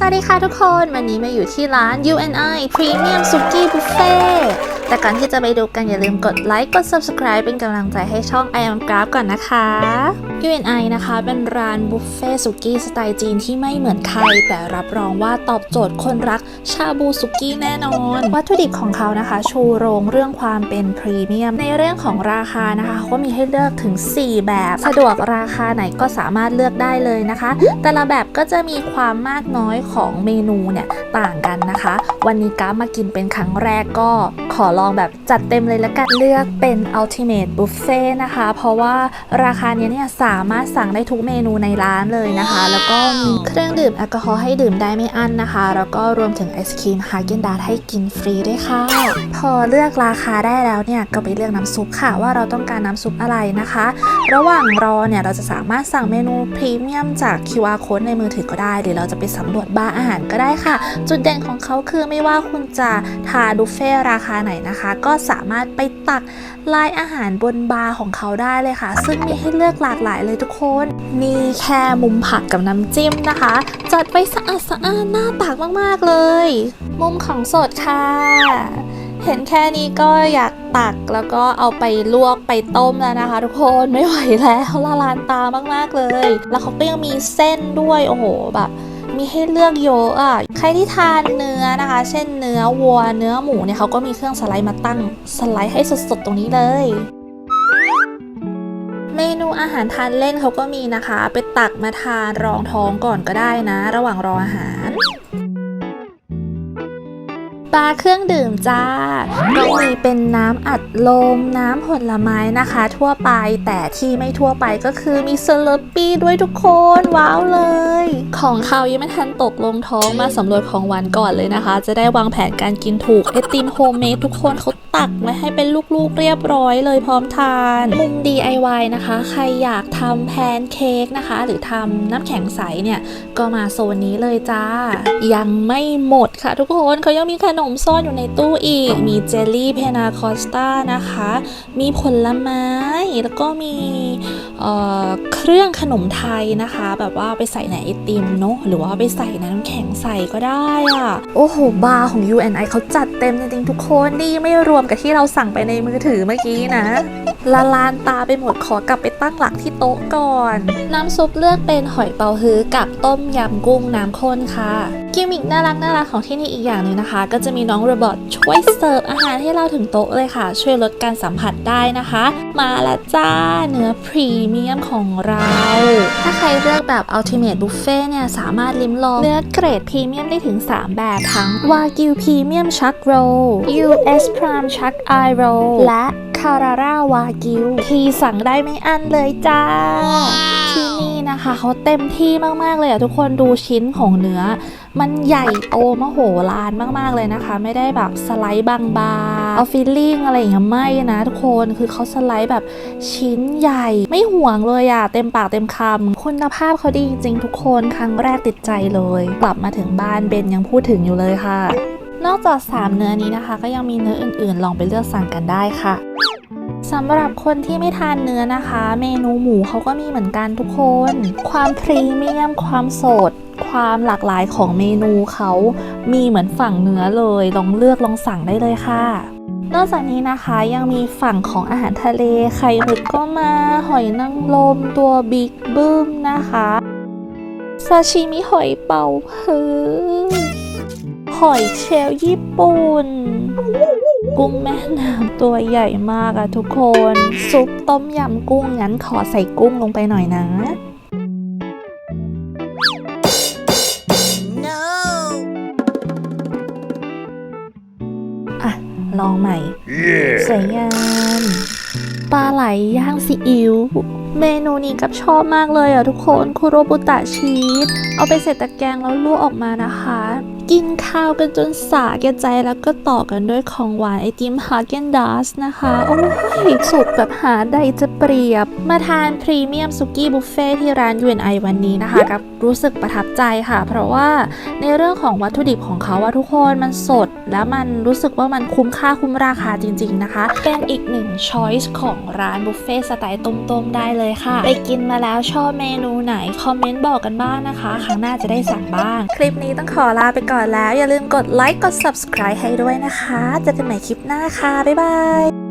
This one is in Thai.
สวัสดีค่ะทุกคน วันนี้มาอยู่ที่ร้าน UNI Premium Suki Buffet แต่ก่อนที่จะไปดูกันอย่าลืมกดไลค์ กด subscribe เป็นกำลังใจให้ช่อง I am Grab ก่อนนะคะ UNI นะคะ เป็นร้านบุฟเฟ่สุกี้สไตล์จีนที่ไม่เหมือนใคร แต่รับรองว่าตอบโจทย์คนรักชาบูสุกี้แน่นอน วัตถุดิบของเขานะคะ ชูโรงเรื่องความเป็นพรีเมียม ในเรื่องของราคานะคะ ก็มีให้เลือกถึง 4 แบบ สะดวกราคาไหนก็สามารถเลือกได้เลยนะคะ แต่ละแบบก็จะมีความมากน้อยของเมนูเนี่ยต่างกันนะคะ วันนี้ก้ามากินเป็นครั้งแรกก็ขอลองแบบจัดเต็มเลยละกันเลือกเป็น Ultimate Buffet นะคะ เพราะว่าราคาเนี้ยเนี่ยสามารถสั่งได้ทุกเมนูในร้านเลยนะคะ แล้วก็มีเครื่องดื่มแอลกอฮอล์ให้ดื่มได้ไม่อั้นนะคะ แล้วก็รวมถึงไอศครีมฮาเกนดาให้กินฟรีด้วยค่ะ พอเลือกราคาได้แล้วเนี่ยก็ไปเลือกน้ำซุปค่ะ ว่าเราต้องการน้ำซุปอะไรนะคะ ระหว่างรอเนี่ยเราจะสามารถสั่งเมนูพรีเมียมจาก QR code ในมือถือก็ได้ หรือเราจะไปสำรวจบาร์อาหารก็ได้ค่ะ จุดเด่นของเขาคือไม่ว่าคุณจะทานบุฟเฟ่ราคาไหนนะคะ ก็สามารถไปตักลายอาหารบนบาร์ของเขาได้เลยค่ะ ซึ่งมีให้เลือกหลากหลายเลยทุกคน มีแค่มุมผักกับน้ำจิ้มนะคะ จัดไปสะอาดสะอ้านน่าตักมากๆเลย มุมของสดค่ะ เห็นแค่นี้ก็อยากตักแล้วก็เอาไปลวกไปต้มแล้วนะคะ ทุกคนไม่ไหวแล้วละลานตามากๆเลย แล้วเขาก็ยังมีเส้นด้วยโอ้โหแบบ มีให้เลือกเยอะอะ ใครที่ทานเนื้อนะคะ เช่นเนื้อวัว เนื้อหมูเนี่ยเขาก็มีเครื่องสไลด์มาตั้ง สไลด์ให้สดๆตรงนี้เลย เมนูอาหารทานเล่นเขาก็มีนะคะ ไปตักมาทานรองท้องก่อนก็ได้นะ ระหว่างรออาหาร ปลาเครื่องดื่มจ้าก็มีเป็นน้ำอัดลม น้ำผลไม้นะคะ ทั่วไปแต่ที่ไม่ทั่วไปก็คือมีเซเลปปี้ด้วยทุกคนว้าวเลย ของเขายังไม่ทันตกลงท้องมาสำรวจของหวานก่อนเลยนะคะ จะได้วางแผนการกินถูกไอติมโฮมเมดทุกคนเขาตักไว้ให้เป็นลูกๆเรียบร้อยเลยพร้อมทาน มุม DIY นะคะ ใครอยาก ทำแพนเค้กนะคะ หรือทำน้ำแข็งใสเนี่ยก็มาโซนนี้เลยจ้า ยังไม่หมดค่ะทุกคนเขายังมีขนมซ่อนอยู่ในตู้อีก มีเจลลี่เพนาคอสตานะคะ มีผลไม้แล้วก็มีเเครื่องขนมไทยนะคะ แบบว่าไปใส่ในไอติมเนาะหรือว่าไปใส่ในน้ำแข็งใส่ก็ได้อะโอ้โห บาร์ของ UNI เขาจัดเต็มจริงๆทุกคนนี่ไม่รวมกับที่เราสั่งไปในมือถือเมื่อกี้นะละลานตาไปหมดขอกลับไปตั้งหลักที่โต๊ะก่อน น้ำซุปเลือกเป็นหอยเป๋าฮื้อกับต้มยำกุ้งน้ำข้นค่ะกิมมิกน่ารักน่ารักของที่นี่อีกอย่างหนึ่งนะคะ ก็จะมีน้องโรบอทช่วยเสิร์ฟอาหารให้เราถึงโต๊ะเลยค่ะ ช่วยลดการสัมผัสได้นะคะ มาล้วจ้าเนื้อพรีเมียมของเรา ถ้าใครเลือกแบบ Ultimate Buffet เนี่ยสามารถลิ้มลองเนื้อเกรดพรีเมียมได้ถึง 3 แบบทั้งวากิวพรีเมียมชักโร US Prime ชักไอโรและ คาราร่าวากิวที่สั่งได้ไม่อั้นเลยจ้า ที่นี่นะคะเขาเต็มที่มาก ๆ เลยอะทุกคนดูชิ้นของเนื้อ มันใหญ่โตมโหฬารมาก ๆ เลยนะคะ ไม่ได้แบบสไลด์บางๆเอาฟิลลิ่งอะไรอย่างเงี้ยไม่นะทุกคนคือเขาสไลด์แบบชิ้นใหญ่ ไม่ห่วงเลยอะเต็มปากเต็มคำคุณภาพเขาดีจริง ๆ ทุกคนครั้งแรกติดใจเลย กลับมาถึงบ้านเบนยังพูดถึงอยู่เลยค่ะนอกจาก 3 เนื้อนี้นะคะ ก็ยังมีเนื้ออื่นๆ ลองไปเลือกสั่งกันได้ค่ะ สำหรับคนที่ไม่ทานเนื้อนะคะ เมนูหมูเขาก็มีเหมือนกันทุกคน ความพรีเมียม ความสด ความหลากหลายของเมนูเขามีเหมือนฝั่งเนื้อเลย ลองเลือกลองสั่งได้เลยค่ะ นอกจากนี้นะคะยังมีฝั่งของอาหารทะเล ไข่หมึกก็มา หอยนางรมตัวบิ๊กบึ้มนะคะซาชิมิหอยเป่าฮือหอยเชลล์ญี่ปุ่น กุ้งแม่น้ำตัวใหญ่มากอะทุกคน ซุปต้มยำกุ้งงั้นขอใส่กุ้งลงไปหน่อยนะอะ ลองใหม่สวยงามปลาไหลย่างซีอิ๊วเมนูนี้กับชอบมากเลยอะทุกคนคุโรบุตะชีสเอาไปใส่ตะแกรงแล้วลวกออกมานะคะ กินข้าวกันจนสาแก่ใจแล้วก็ต่อกันด้วยของหวานไอติมฮาเกนดาสนะคะ โอ้ยสุดแบบหาใดจะเปรียบ มาทานพรีเมียมซุกี้บุฟเฟ่ที่ร้าน UNI วันนี้นะคะกับรู้สึกประทับใจค่ะ เพราะว่าในเรื่องของวัตถุดิบของเขาว่าทุกคนมันสด แล้วมันรู้สึกว่ามันคุ้มค่าคุ้มราคาจริง ๆ นะคะ เป็นอีกหนึ่งช้อยส์ของร้านบุฟเฟ่สไตล์ต้มๆได้เลยค่ะ ไปกินมาแล้วชอบเมนูไหน คอมเมนต์บอกกันบ้างนะคะ ครั้งหน้าจะได้สั่งบ้าง คลิปนี้ต้องขอลาไปก่อนก่อนแล้วอย่าลืมกดไลค์กด subscribe ให้ด้วยนะคะเจอกันใหม่คลิปหน้าค่ะ บ๊ายบาย